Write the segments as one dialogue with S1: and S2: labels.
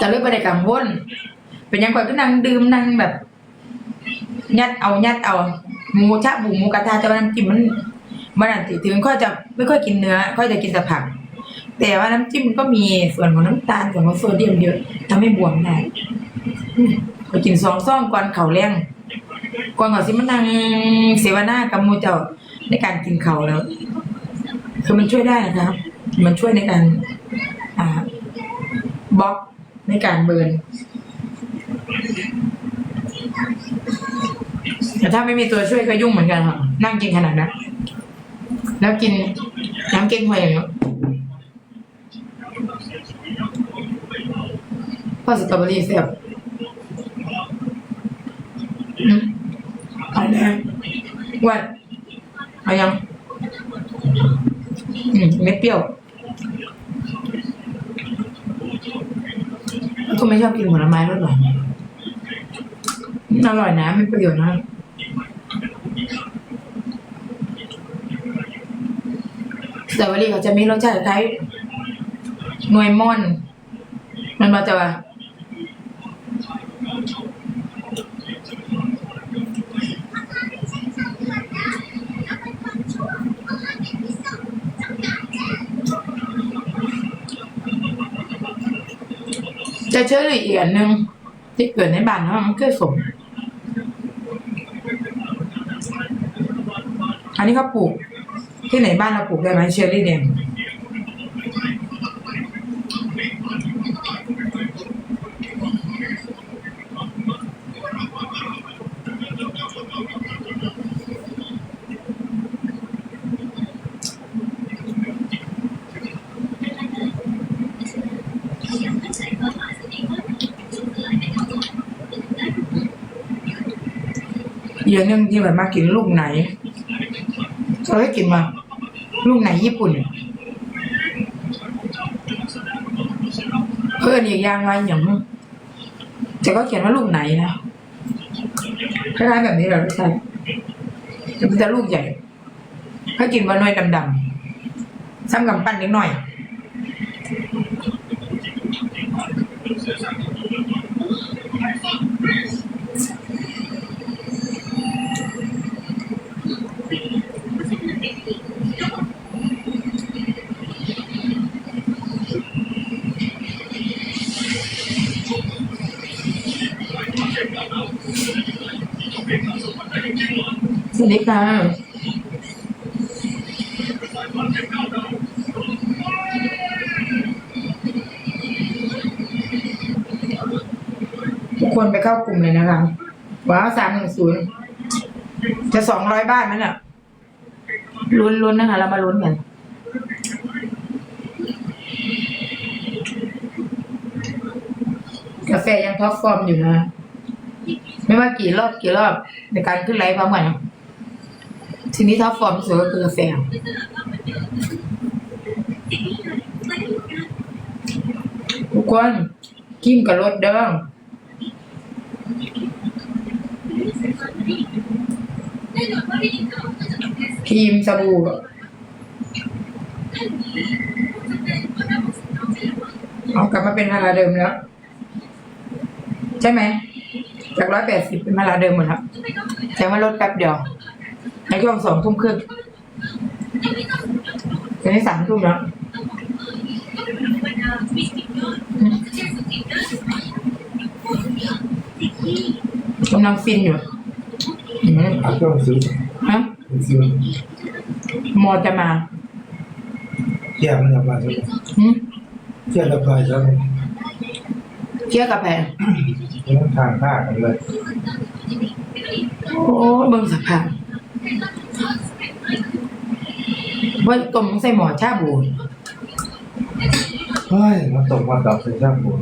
S1: จะเลยบ่ได้กังวล เป็นหยังก่อนก็นั่งดื่มนั่งแบบ ยัดเอายัดเอาหมูชะหมูหมูกระทะแต่ว่าน้ำจิ้มมันมันอันติถึงค่อยจะไม่ค่อยกินเนื้อ ค่อยจะกินแต่ผัก แต่ว่าน้ำจิ้มมันก็มีส่วนของน้ำตาลส่วนของโซเดียมเยอะทำให้บวมได้อืมก็กินสองซ่องก่อนเข่าวแรงก่อนเขาสิมานั่งเสวนากับหมูเจ้าในการกินเข่าวแล้ว คือมันช่วยได้นะครับ มันช่วยในการ อ่าบล็อก ในการเบิร์นแต่ถ้าไม่มีตัวช่วยก็ยุ่งเหมือนกันค่ะนั่งกินขนาดนั้นแล้วกินน้ำเก้งหวยอย่างเงี้ยพอสตรอเบอรี่เสียบอืมเอาแดงวัดเอายัง อืม ไม่เปรี้ยว แล้วก็ไม่ชอบกินผลไม้รสหวานอร่อยนะไม่ประโยชน์นะแต่วันนี้เขาจะมีรสชาติคล้ายนวยม่อน มันมาจากว่า จะเชื่อหรืออีกอันหนึ่งที่เกิดในบ้านเรามันคือสมอันนี้เขาปลูกที่ไหนบ้านเราปลูกได้ไหมเชอร์รี่แด ยอะนึงที่แบบมากินลูกไหนเราให้กินมา ลูกไหนญี่ปุ่น เพื่อนอีกอย่างไรอย่างแต่ก็เขียนว่าลูกไหนนะคล้ายๆแบบนี้แหละไม่ใช่แต่มันจะลูกใหญ่ ถ้ากินว่าน้อยดำๆซ้ำกับปั้นนิดหน่อย ดีค่ะทุกคนไปเข้ากลุ่มเลยนะคะว้าวสามหนึ่งศูนย์จะสองร้อยบ้านมั้ยเนี่ยลุ้นลุ้นนะคะ เรามาลุ้นกันกาแฟยังท็อปฟอร์มอยู่นะ ไม่ว่ากี่รอบกี่รอบในการขึ้นไลฟ์พร้อมกัน ทีนี้ท็อปฟอร์มที่สุดก็คือกาแฟทุกคนกินกับรสเด้อครีมสบู่เอากลับมาเป็นราคาเดิมแล้ว ใช่ไหม จากร้อยแปดสิบเป็นมาลาเดิมหมดครับแต่ว่าลดแป๊บเดียว ช่วงสองทุ่มครึ่งตอนนี้สามทุ่มแล้วกำลังฟินอยู่อืม
S2: อาเครื่องซื้อ
S1: ฮะ
S2: ซื้อ
S1: มอจะมา
S2: เที่ยวมันจะมาใช่ไหม
S1: หึ
S2: เที่ยวระบายใช่ไหม
S1: เที่ยวกับแพง
S2: ต้องทางข้ากันเลย
S1: โอ้เบิ่งสภาพ ว่าต้มใส่หมอชาบู
S2: เฮ้ยมาตกมาดับเป็นช่างผม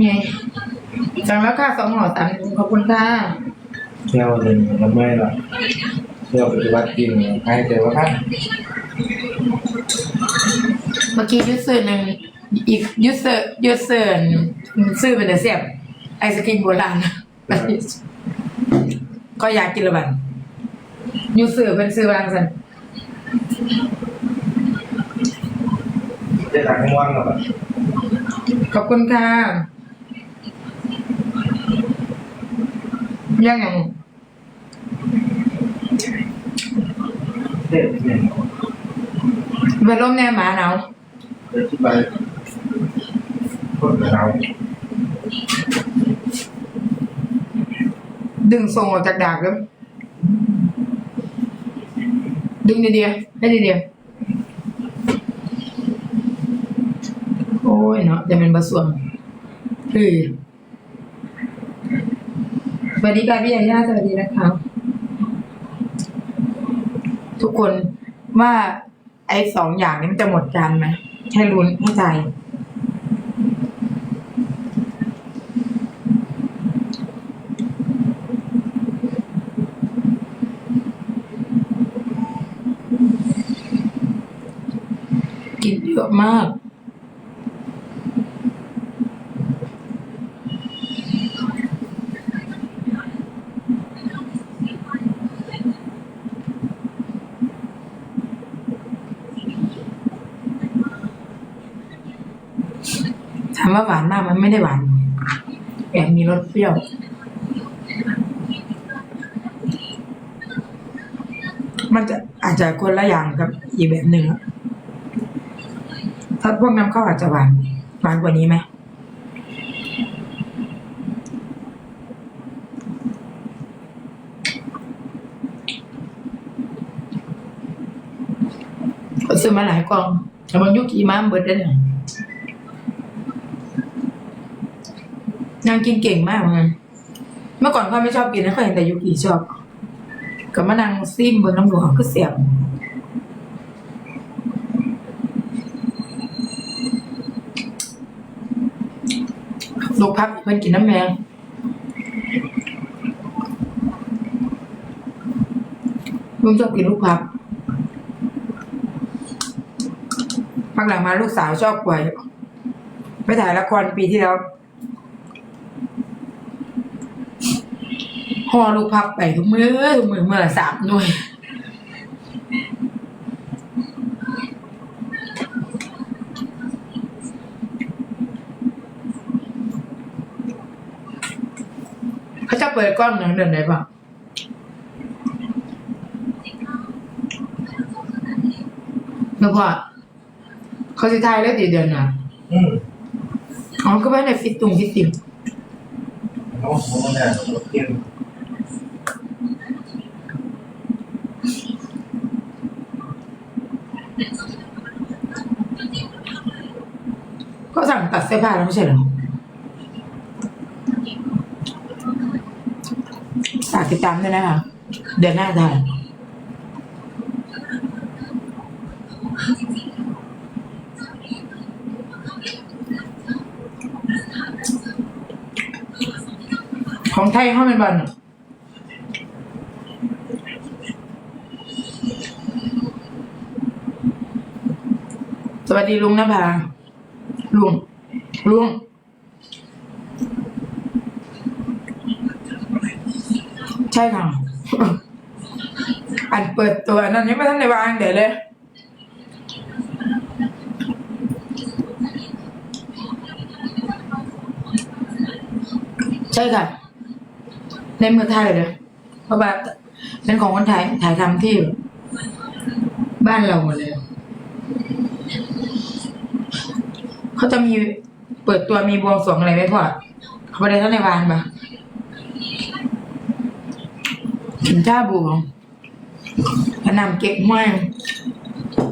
S1: ไงสั่งแล้วค่ะสองห่อสามถุงขอบคุณค่ะ
S2: เที่ยวหนึ่งแล้วไม่ละเที่ยวปฏิบัติจริงให้ใจว่าท่าน
S1: เมื่อกี้ยูเซอร์หนึ่งอีกยูเซอร์ยูเซอร์ซื้อเป็นแต่เสียบไอศกรีมโบราณ ก็อยากกินละบันยูเซอร์เป็นซื้อวางสัน
S2: จะทางม่วงหรอ
S1: ขอบคุณค่ะยังไง
S2: เด็ดเนี่ย
S1: ไปร่มแน่หมาหนาว
S2: ดึ
S1: งทรงออกจากดากแล้วดึงดีๆให้ดีๆโอ้ยเนาะจะเป็นบะสวงคือสวัสดีค่ะพี่ยาย่าสวัสดีนะคะทุกคนว่าไอ้สองอย่างนี้มันจะหมดกันไหมให้รุนให้ใจ กินเยอะมาก ถามว่าหวานมากมันไม่ได้หวานแอบมีรสเปรี้ยวมันจะอาจจะคนละอย่างกับอีกแบบหนึ่งอะ ถ้าพวกน้ำข้าวอาจจะหวานหวานกว่านี้ไหมก็ซื้อมาหลายกล่องแต่บางยุคอีมามเบิดได้เนี่ยนางกินเก่งมากเลยเมื่อก่อนเขาไม่ชอบกินนะเขาเห็นแต่ยุกีชอบ ก็มานั่งซิมเบนน้ำหลวงก็เสียบลู กพับเพิ่นกินน้ำแมงลุงชอบกินลูกพับพักหลังมาลูกสาวชอบกล้วยไปถ่ายละครปีที่แล้วห่อลูกพับไปทุกมือทุกมือเมื่อสามหน่วย เขาจะเปิดกล้องหนังเดือนไหนบ้างแล้วพอเขาจะทายแล้วตีเดือนน่ะ
S2: อืม
S1: อ๋อก็ไม่ในฟิตตุงฟิตติม
S2: น้องผมเนี่ยรถเก่ง
S1: ก็สั่งตัดเสื้อผ้าแล้วไม่ใช่เหรอฝาก ติดตามด้วยนะคะ เดือนหน้าถ่ายของไทยเข้าเป็นบอลน่ะสวัสดีลุงนภาลุง ลุง ใช่ค่ะ อันเปิดตัวนั่นยังไม่ทันได้วางเดี๋ยวเลยใช่ค่ะ ในมือไทยเลยเพราะว่าเป็นของคนไทยถ่ายทำที่บ้านเราหมดเลย เขาจะมีเปิดตัวมีบวงสรวงอะไรไหมพ่อเขาไปได้ท่านในวานปะ กินชาบูพนำเก็บห้วย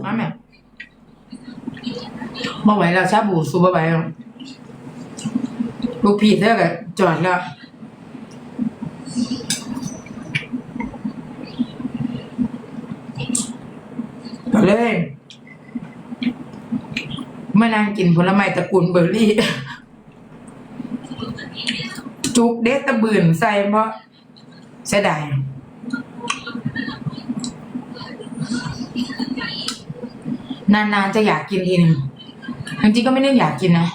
S1: มาแม่มาไหวแล้วชาบูซูเปอร์ไบค์แล้วลูกพี่เธอกับจอดแล้วก็เลยมานั่งกินผลไม้ตระกูลเบอร์รี่ จุกเด็ดตะบืนใส่เพราะเสียดาย นานๆจะอยากกินทีหนึ่งจริงๆก็ไม่ได้อยากกินนะ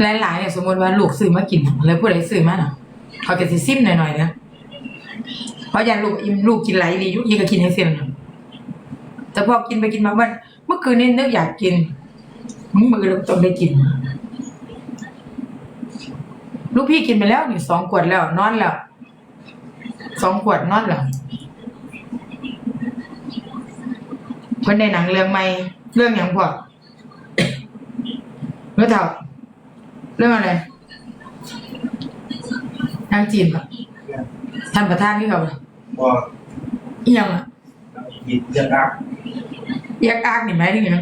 S1: หลายๆเนี่ยสมมติว่าลูกซื้อมากินแล้วผู้ใดซื้อมาน่ะเขาจะซิมหน่อยๆนะเพราะอยันลูกอิ่มลูกกินไหลายดียุยี่ก็กินให้เสียนะแต่พอกินไปกินมาวันเมื่อคืนนี้นึกอยากกินมึงมือเราต้องได้กิน ลูกพี่กินไปแล้วนี่สองขวดแล้วนอนแล้วสองขวดนอนแล้ว เพิ่นในหนังเรื่องใหม่เรื่องอย่างพอเรื่องเท่าเรื่องอะไรทางจีนปะท่านประธานที่เขาปะ
S2: พอ
S1: เอียงอะ
S2: กินเยอะนัก
S1: แยกอากนี่ไหมที่ยัง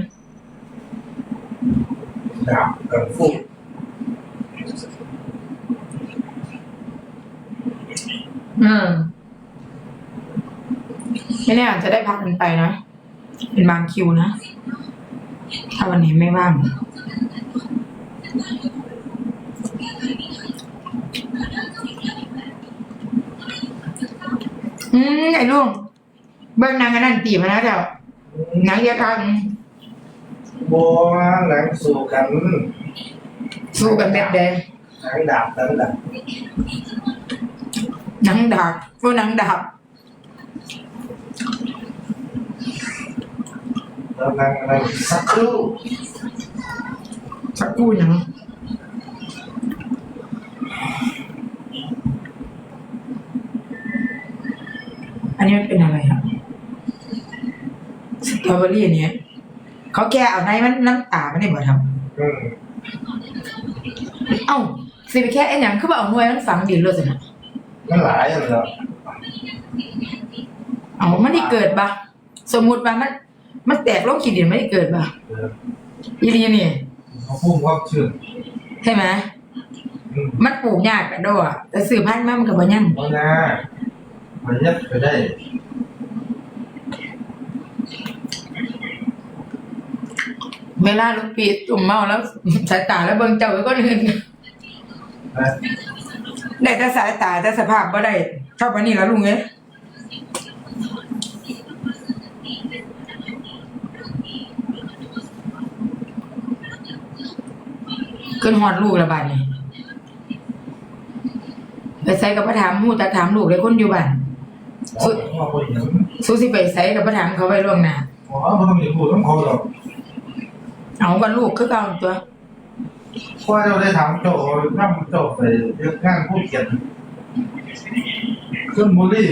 S2: ดาบกับฟุก
S1: อืมไม่แน่อาจจะได้พักมันไปนะ เป็นบางคิวนะ ถ้าวันไหนไม่ว่างอืมไอ้ลุงเบิ้งนางกันนั่นตีมานะเจ้าหนังเยอะกัน
S2: บัวหนังสู้กัน
S1: สู้กันแบบใด
S2: หนังดาบหนังดาบ
S1: หนังดาบพวกหนังดาบ
S2: แล้วหนังหนังสักครู่
S1: สักกูหนังอันนี้มันเป็นอะไรครับสตรอเบอรี่อันเนี้ยเขาแก้เอาในมันน้ำตาไม่ได้บ่ท
S2: อืมำ
S1: เอ้าสิไปแค่ไอ้หยังคือว่าเอาหน่วยมันฝังดินเลยสินะ
S2: มันหลายอันแล้ว
S1: เอามันได้เกิดปะสมมุติว่ามัน มันแตกลงขีดดินไม่ได้เกิดปะ
S2: เออ
S1: อีนี่นี่
S2: เขาพุ่งเขาชื่น
S1: ใช่ไหม
S2: อืม
S1: มันปลูกยากอะโดอะแต่สื่อพันธุ์มามันกับบ่ยัง
S2: เพราะนะมันยัดไปได้
S1: เวลาลูกปีตุ่มเมาแล้วสายตาแล้วเบิ่งเจ้าไว้ก็อื่น
S2: นะ
S1: ได้แต่สายตาแต่สภาพบ่ได้ชอบอันนี้แล้วลุงเอ้ ขึ้นฮอดลูกและบาดนี่ไปใส่กับพระถามหูจักถามลูกเลยคนอยู่บ้าน
S2: สุดว่าคนหนึ่ง
S1: สู้สิไปใส่กับพระถามเขาไว้ล่วงหน้า
S2: อ๋อไม่ต้องมีพูดต้องเขาหรอก
S1: เอากับลูกคือเก่าตัว
S2: เพราะเราได้ถามโจนั่งโจไปเรื่องงานผู้เขียนขึ้นบุรี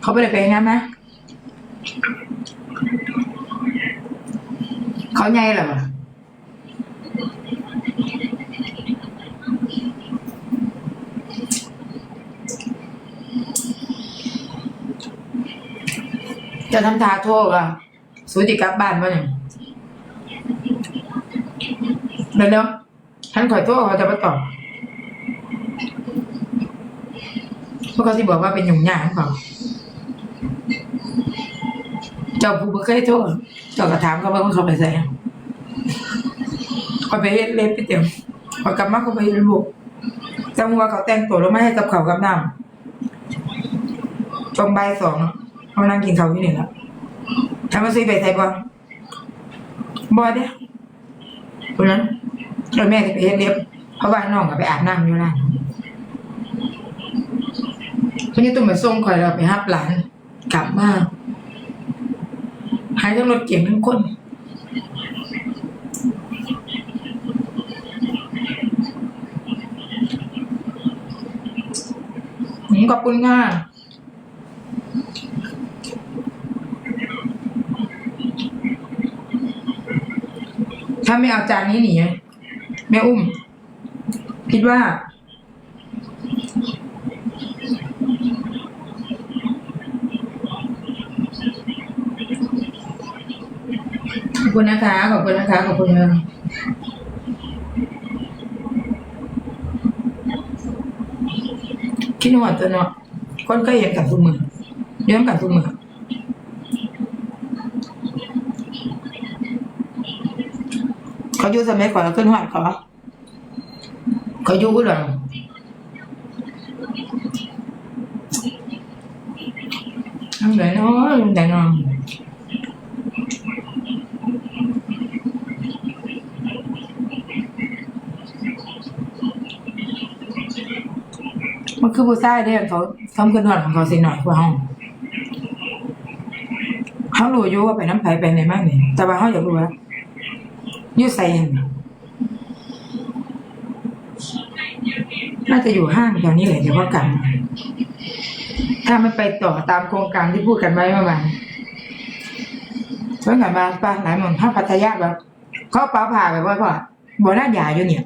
S1: เขาไปเลยไปงั้นไหมเขาใหญ่เหรอ จะทำทาโทษอะสูติกลับบ้านมาเนี่ยเดี๋ยวเดี๋ยวฉันขอโทษเขาจะมาตอบเพราะเขาที่บอกว่าเป็นหยุ่งยากหรือเปล่าเจ้าผู้บ่เคยโทษเจ้าก็ถามเขาว่าเขาไปใส่เขาไปเฮ็ดเล็บไปเต็มเขากลับมาเขาไปลูกจังว่าเขาแต่งตัวแล้วไม่ให้กับเขากับน้ำจงใบายสอง เนาะเขานั่งกินเขาวที่นี่ล้วทำมาซื้อไปใส่บ่บ่เด้อคนนั้นแล้วแม่จะไปเฮ็ดเล็บเพราะว่าน้องก็ไปอาบน้ำอยู่ร้านคนนี้ตุ้มมาส่งคอยเราไปรับหลาน กลับมาหายทั้งรถเก่งทั้งคนขอบคุณค่ะ ถ้าไม่เอาจานนี้หนีแม่อุ้ม คิดว่า ขอบคุณนะคะ ขอบคุณนะคะ ขอบคุณค่ะคิดว่าตัวเนาะคนก็เห็นกับทุกมือเลี้ยงกับทุกมือเขา อยู่สมัยก่อนเราขึ้นหอดเขาเขาอยู่ก็หรอทำไหนเนาะทำไหนเนาะมันคือผู้ชายเด้อเขาทำขึ้นหอดของเขาสิหน่อยกว่าห้องเขารู้อยู่ว่าไปน้ำไผ่ไปไหนมากเนี่ยแต่ว่าเขาอยากรู้ว่าอ ยู่ใส่น่าจะอยู่ห้างแถวนี้เลยเดี๋ยวก็กลับถ้าไม่ไปต่อตามโครงการที่พูดกันไว้เมื่อวานชวนกันมาปลาหลายหม่อนภาพพัทยาแบบเขาเป้าผ่าแบบว่าพ่อบ่น่าหยาอยู่เนี่ย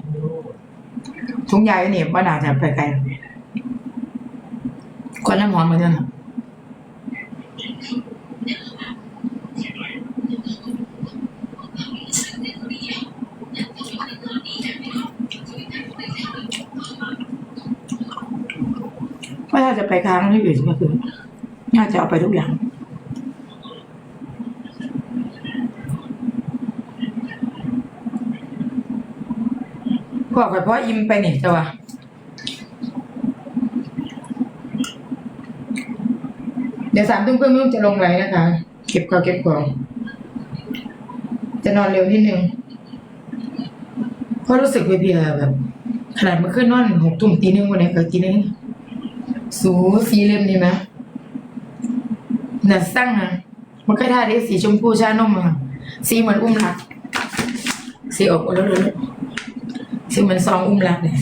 S1: ถุงยาอยู่เนี่ยบ่น่าจะไปไกลคนน้ำหอมเหมือนกัน อะว่าถ้าจะไปค้างที่อื่นก็คือน่าจะเอาไปทุกอย่างบอไปเพราะอิมไปนี่จ้ะวะเดี๋ยวสามทุ่มครึ่งนุ่มจะลงไลน์นะคะ เก็บของเก็บของจะนอนเร็วนิดนึงเพราะรู้สึกเพลียแบบ ขนาดเมื่อคืนนอนหกทุ่มตีหนึ่งวันนี้ก็ตีหนึ่ง สูสีเล่มนี่ไหมน่ะสั่งอะมันก็ท่าได้สีชมพูชานมอะสีเหมือนอุ้มรักสีออกแล้วเลยสีเหมือนซองอุ้มรักเนี่ย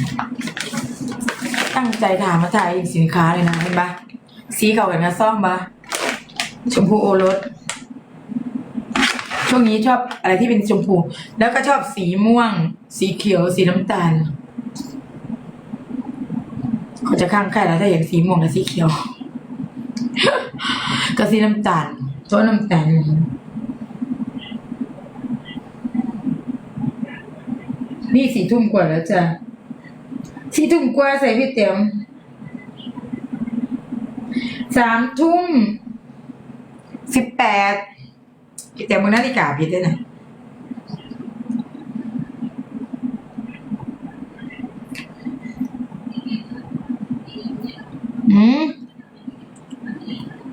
S1: ตั้งใจถามมาถ่ายอีกสินค้าเลยนะเห็นปะสีเก่ากันนะซ่อมปะชมพูโอรสช่วงนี้ชอบอะไรที่เป็นชมพู แล้วก็ชอบสีม่วง สีเขียว สีน้ำตาล เขาจะข้างใครแล้วถ้าอย่างสีม่วงกับสีเขียวก็สีน้ำตาลตัวน้ำตาลนี่สี่ทุ่มกว่าแล้วจ้ะสี่ทุ่มกว่าใส่พี่เตียมสามทุ่มสิบแปดพี่เตียมมึงนาฬิกาผิดด้วยนะ อืม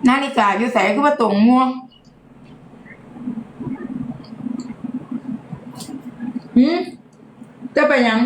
S1: นาฬิกาอยู่ใส่คือว่าตรงม่วงอืมจะไปยัง